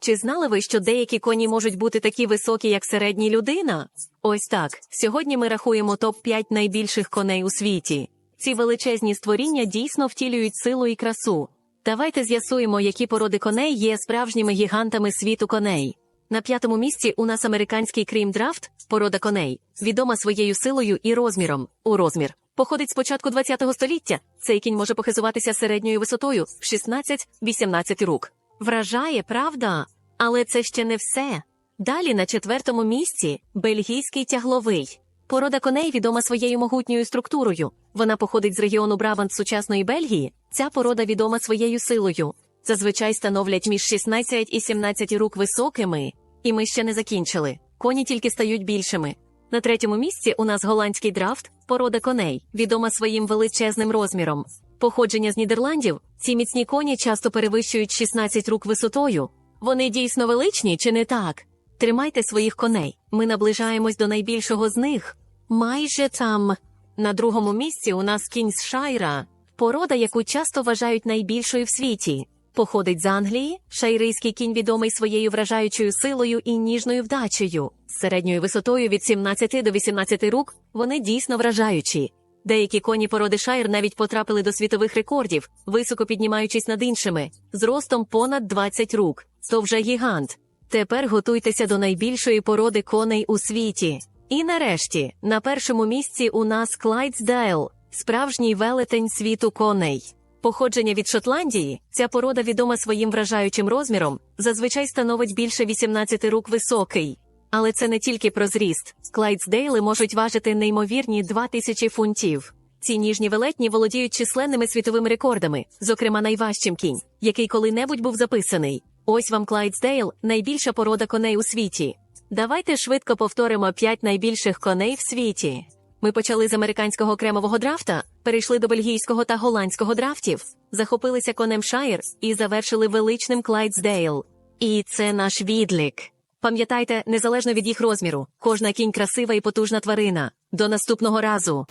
Чи знали ви, що деякі коні можуть бути такі високі, як середня людина? Ось так. Сьогодні ми рахуємо топ 5 найбільших коней у світі. Ці величезні створіння дійсно втілюють силу і красу. Давайте з'ясуємо, які породи коней є справжніми гігантами світу коней. На п'ятому місці у нас американський крім драфт, порода коней, відома своєю силою і розміром. У розмір походить з початку ХХ століття. Цей кінь може похизуватися середньою висотою в 16-18 рук. Вражає, правда? Але це ще не все. Далі на четвертому місці бельгійський тягловий. Порода коней відома своєю могутньою структурою. Вона походить з регіону Брабант сучасної Бельгії. Ця порода відома своєю силою. Зазвичай становлять між 16 і 17 рук високими. І ми ще не закінчили. Коні тільки стають більшими. На третьому місці у нас голландський драфт, порода коней, відома своїм величезним розміром. Походження з Нідерландів, ці міцні коні часто перевищують 16 рук висотою. Вони дійсно величні чи не так? Тримайте своїх коней. Ми наближаємось до найбільшого з них. Майже там. На другому місці у нас кінь з Шайра, порода, яку часто вважають найбільшою в світі. Походить з Англії, шайрийський кінь відомий своєю вражаючою силою і ніжною вдачею. З середньою висотою від 17 до 18 рук вони дійсно вражаючі. Деякі коні породи шайр навіть потрапили до світових рекордів, високо піднімаючись над іншими, з ростом понад 20 рук. То вже гігант. Тепер готуйтеся до найбільшої породи коней у світі. І нарешті, на першому місці у нас Клайдсдейл, справжній велетень світу коней. Походження від Шотландії, ця порода відома своїм вражаючим розміром, зазвичай становить більше 18 рук високий. Але це не тільки про зріст. Клайдсдейли можуть важити неймовірні 2000 фунтів. Ці ніжні велетні володіють численними світовими рекордами, зокрема найважчим кінь, який коли-небудь був записаний. Ось вам Клайдсдейл – найбільша порода коней у світі. Давайте швидко повторимо п'ять найбільших коней в світі. Ми почали з американського кремового драфта, перейшли до бельгійського та голландського драфтів, захопилися конем Шайр і завершили величним Клайдсдейл. І це наш відлік. Пам'ятайте, незалежно від їх розміру, кожна кінь красива і потужна тварина. До наступного разу.